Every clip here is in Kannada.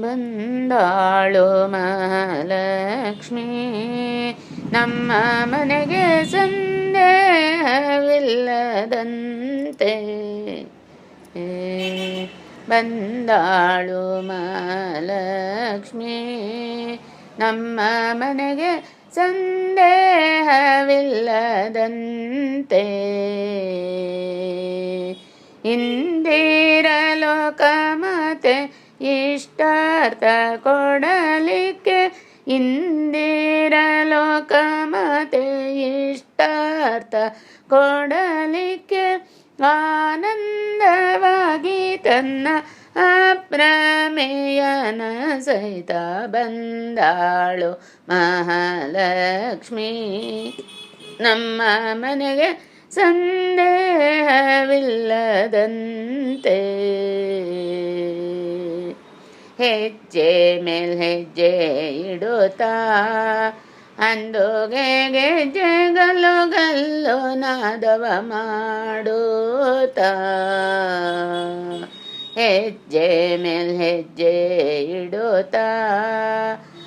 ಬಂದಾಳು ಮಹಾಲಕ್ಷ್ಮಿ. ನಮ್ಮ ಮನೆಗೆ ಸಂದೇಹವಿಲ್ಲದಂತೆ. ಬಂದಾಳು ಮಹಾಲಕ್ಷ್ಮಿ. ನಮ್ಮ ಮನೆಗೆ ಸಂದೇಹವಿಲ್ಲದಂತೆ. ಇಂದಿರಲೋಕ ಮತ್ತೆ ಇಷ್ಟಾರ್ಥ ಕೊಡಲಿಕ್ಕೆ ಇಂದಿರಲೋಕ ಲೋಕಮತೆ ಇಷ್ಟಾರ್ಥ ಕೊಡಲಿಕ್ಕೆ ಆನಂದವಾಗಿ ತನ್ನ ಅಪ್ರಮೇಯನ ಸಹಿತ ಬಂದಾಳು ಮಹಾಲಕ್ಷ್ಮಿ. ನಮ್ಮ ಮನೆಗೆ ಸಂದೇಹವಿಲ್ಲದಂತೆ. ಹೆಜ್ಜೆ ಮೇಲ್ ಹೆಜ್ಜೆ ಇಡುತ್ತಾ? ಅಂದುಗೆ ಗೆಜ್ಜೆ ಗಲ್ಲು ನಾದವ ಮಾಡುತ್ತಾ? ಹೆಜ್ಜೆ ಮೇಲ್ ಹೆಜ್ಜೆ ಇಡುತ್ತಾ?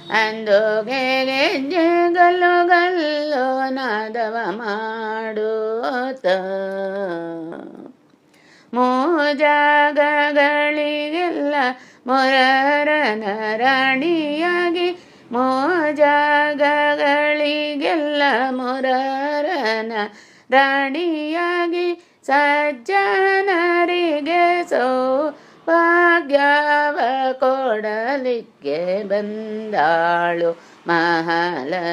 ಅಂದುಗೆ ಗೆಜ್ಜೆ ಗಲ್ಲು ಗಲ್ಲು ನಾದವ ಮಾಡುತ್ತ? ಮೋಜಾಗಗಳಿಗೆಲ್ಲ ಮೊರರನ ರಾಣಿಯಾಗಿ ಮೋಜಾಗಗಳಿಗೆಲ್ಲ ಮೊರರನ ರಾಣಿಯಾಗಿ ಸಜ್ಜನರಿಗೆ ಸೌಭಾಗ್ಯವ ಕೊಡಲಿಕ್ಕೆ ಬಂದಾಳು ಮಹಾಲಕ್ಷ್ಮಿ.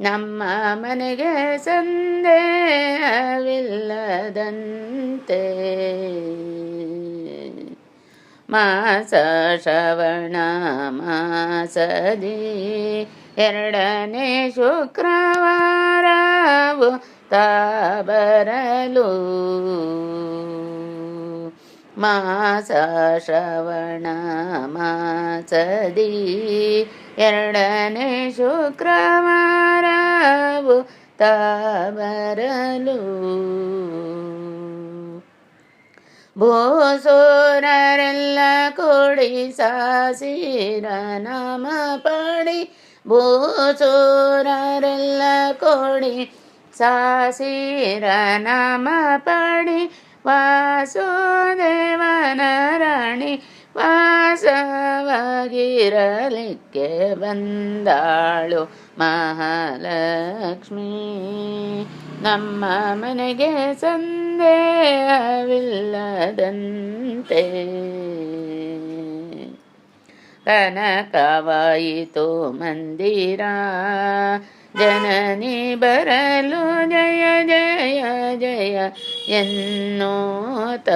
ನಮ್ಮ ಮನೆಗೆ ಸಂದೇಹವಿಲ್ಲದಂತೆ ಮಾಸ ಶ್ರವಣ ಮಾಸದಿ ಎರಡನೇ ಶುಕ್ರವಾರವು ತಾಬರಲು. ಮಾಸ ಶ್ರವಣ ಮಾಸದಿ ಎರಡನೇ ಶುಕ್ರವಾರವು ತಾಬರಲು ಭೂಸೂರರೆಲ್ಲ ಕೂಡಿ ಸಾಸಿರ ನಾಮ ಪಡಿ ಭೂಸೂರರೆಲ್ಲ ಕೂಡಿ ಸಾಸಿರ ನಾಮ ಪಡಿ ವಾಸುದೇವನ ರಾಣಿ ವಾಸವಾಗಿರಲಿಕ್ಕೆ ಬಂದಾಳು ಮಹಾಲಕ್ಷ್ಮಿ ನಮ್ಮ ಮನೆಗೆ ಸಂದೇಹವಿಲ್ಲದಂತೆ ಕನಕವಾಯಿತು ಮಂದಿರ ಜನನಿ ಬರಲು ಜಯ ಜಯ ಜಯ ಎನ್ನೋತ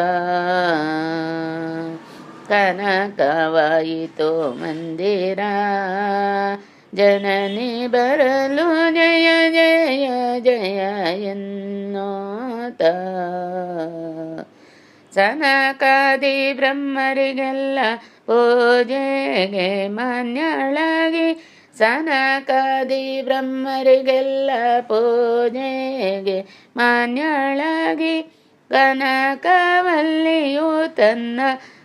ಕನಕವಾಯಿತು ಮಂದಿರ ಜನನಿ ಬರಲು ಜಯ ಜಯ ಜಯ ಎನ್ನೋತ ಸನಕಾದಿ ಬ್ರಹ್ಮರಿಗೆಲ್ಲ ಪೂಜೆಗೆ ಮಾನ್ಯಳಾಗಿ ಸನಕಾದಿ ಬ್ರಹ್ಮರಿಗೆಲ್ಲ ಪೂಜೆಗೆ ಮಾನ್ಯಳಾಗಿ ಕನಕವಲ್ಲಿಯೂ ತನ್ನ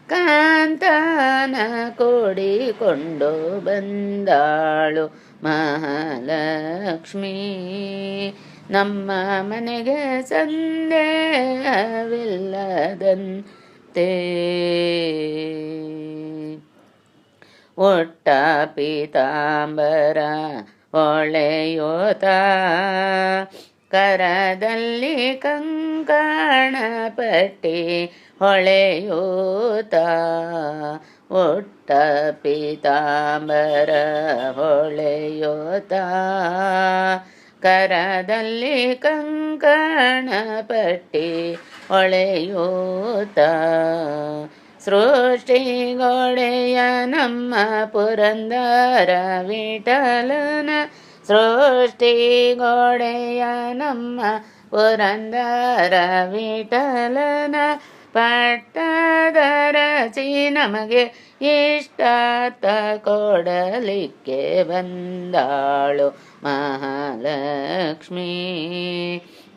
ಕಾಂತನ ಕೂಡಿಕೊಂಡು ಬಂದಾಳು ಮಹಾಲಕ್ಷ್ಮೀ. ನಮ್ಮ ಮನೆಗೆ ಸಂದೇಹವಿಲ್ಲದಂತೆ. ಒಟ್ಟ ಪೀತಾಂಬರ ಹೊಳೆಯೋತ ಕರದಲ್ಲಿ ಕಂಕಣ ಪಟ್ಟಿ ಹೊಳೆಯೂತ ಒಟ್ಟ ಪೀತಾಂಬರ ಹೊಳೆಯೋತ ಕರದಲ್ಲಿ ಕಂಕಣ ಪಟ್ಟಿ ಹೊಳೆಯೂತ ಸೃಷ್ಟಿಗೋಡೆಯ ನಮ್ಮ ಪುರಂದರ ವಿಠಲನ. ಸೃಷ್ಟಿಗೋಡೆಯ ನಮ್ಮ ಪುರಂದರ ವಿಠಲನ. ಪಟ್ಟದರಚಿ ನಮಗೆ ಇಷ್ಟ ಕೊಡಲಿಕ್ಕೆ ಬಂದಾಳು ಮಹಾಲಕ್ಷ್ಮಿ.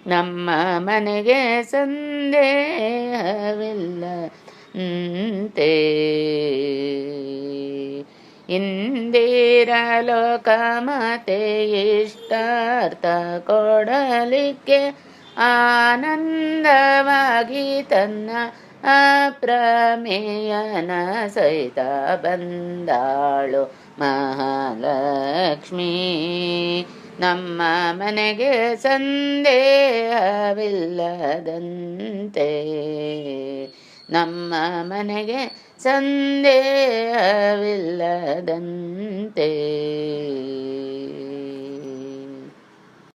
ನಮ್ಮ ಮನೆಗೆ ಸಂದೇಹವಿಲ್ಲ. ಅಂತೆ ಇಂದಿರಲೋಕಮತೆ ಇಷ್ಟಾರ್ಥ ಕೊಡಲಿಕ್ಕೆ ಆನಂದವಾಗಿ ತನ್ನ ಅಪ್ರಮೇಯನ ಸಹಿತ ಬಂದಾಳು ಮಹಾಲಕ್ಷ್ಮೀ. ನಮ್ಮ ಮನೆಗೆ ಸಂದೇಹವಿಲ್ಲದಂತೆ. ನಮ್ಮ ಮನೆಗೆ ಸಂದೇಹವಿಲ್ಲದಂತೆ.